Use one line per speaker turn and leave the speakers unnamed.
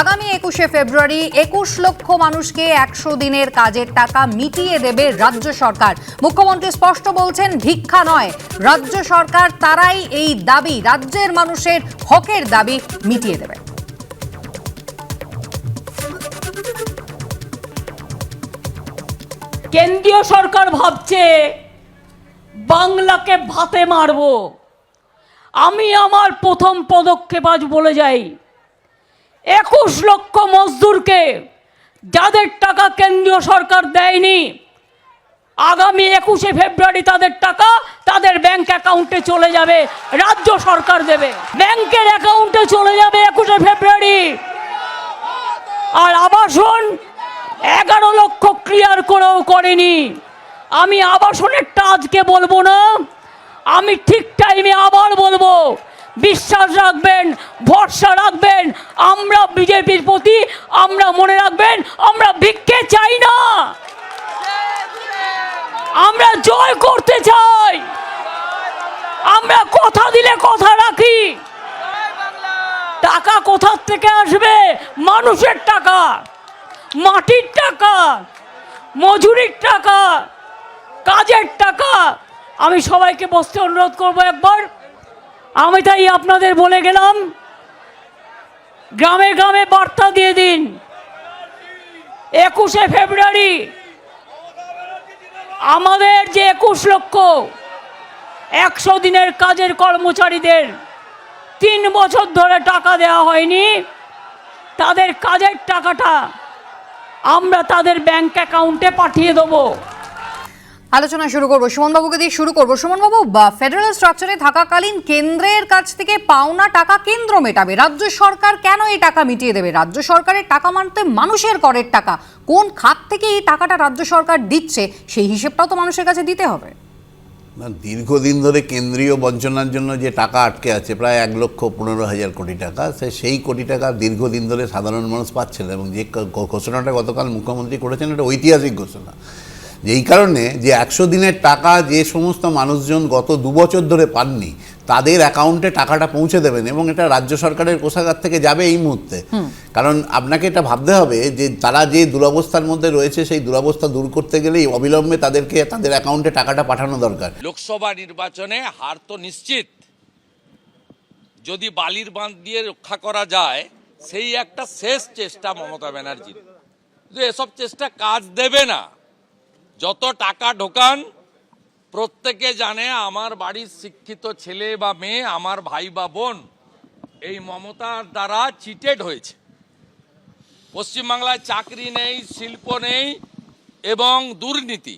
আগামী একুশে ফেব্রুয়ারি একুশ লক্ষ মানুষকে একশো দিনের কাজের টাকা মিটিয়ে দেবে রাজ্য সরকার। মুখ্যমন্ত্রী স্পষ্ট বলছেন, ভিক্ষা নয়। রাজ্য সরকার তারাই এই দাবি, রাজ্যের মানুষের হকের দাবি মিটিয়ে দেবে।
কেন্দ্রীয় সরকার ভাবছে, বাংলাকে ভাতে মারব। আমি আমার প্রথম পদক্ষেপ আজ বলে যাই একুশ লক্ষ মজদুরকে যাদের টাকা কেন্দ্রীয় সরকার দেয়নি, আগামী একুশে ফেব্রুয়ারি তাদের টাকা তাদের ব্যাংক অ্যাকাউন্টে চলে যাবে, রাজ্য সরকার দেবে। ব্যাংকের অ্যাকাউন্টে চলে যাবে একুশে ফেব্রুয়ারি। আর আবাসন এগারো লক্ষ ক্লিয়ার করেও করেনি। আমি আবাসনেরটা আজকে বলব না, আমি ঠিক টাইমে আবার বলব, বিশ্বাস রাখবেন, ভরসা বিজেপির প্রতি আমরা মনে রাখবেন, আমরা ভিক্ষে চাই না। আমরা জয় করতে চাই। আমরা কথা দিলে কথা রাখি। টাকা কোথার থেকে আসবে? মানুষের টাকা, মাটির টাকা, মজুরির টাকা, কাজের টাকা। আমি সবাইকে বসতে অনুরোধ করব একবার। আমি তাই আপনাদের বলে গেলাম গ্রামে গ্রামে বার্তা দিয়ে দিন। একুশে ফেব্রুয়ারি আমাদের যে একুশ লক্ষ, একশো দিনের কাজের কর্মচারীদের তিন বছর ধরে টাকা দেওয়া হয়নি, তাদের কাজের টাকাটা আমরা তাদের ব্যাংক অ্যাকাউন্টে পাঠিয়ে দেবো।
আলোচনা শুরু করব। সুমনবাবুকে দিয়ে শুরু করব। সুমনবাবু ফেডারেল স্ট্রাকচারে থাকাকালীন কেন্দ্রের কাছ থেকে পাওনা টাকা কেন্দ্র মেটাবে। রাজ্য সরকার কেন এই টাকা মিটিয়ে দেবে? রাজ্য সরকারের টাকা মানতে মানুষের করের টাকা। কোন খাত থেকে এই টাকাটা রাজ্য সরকার দিচ্ছে, সেই হিসেবটাও তো মানুষের কাছে দিতে হবে।
দীর্ঘদিন ধরে কেন্দ্রীয় বঞ্চনার জন্য যে টাকা আটকে আছে, প্রায় এক লক্ষ পনেরো হাজার কোটি টাকা, সে সেই কোটি টাকা দীর্ঘদিন ধরে সাধারণ মানুষ পাচ্ছে না। এবং যে ঘোষণাটা গতকাল মুখ্যমন্ত্রী করেছেন, এটা ঐতিহাসিক ঘোষণা। যেই কারণে যে একশো দিনের টাকা যে সমস্ত মানুষজন গত দু বছর ধরে পাননি তাদের অ্যাকাউন্টে টাকাটা পৌঁছে দেবেন এবং এটা রাজ্য সরকারের কোষাগার থেকে যাবে এই মুহূর্তে। কারণ আপনাকে এটা ভাবতে হবে যে তারা যে দুরবস্থার মধ্যে রয়েছে সেই দুরবস্থা দূর করতে গেলেই অবিলম্বে তাদেরকে তাদের অ্যাকাউন্টে টাকাটা পাঠানো দরকার।
লোকসভা নির্বাচনে হার তো নিশ্চিত। যদি বালির বাঁধ দিয়ে রক্ষা করা যায় সেই একটা শেষ চেষ্টা মমতা ব্যানার্জির। এসব চেষ্টা কাজ দেবে না। যত টাকা ঢোকান, প্রত্যেকে জানে আমার বাড়ির শিক্ষিত ছেলে বা মেয়ে, আমার ভাই বা বোন, এই মমতার দ্বারা চিটেড হয়েছে। পশ্চিমবাংলায় চাকরি নেই, শিল্প নেই এবং দুর্নীতি।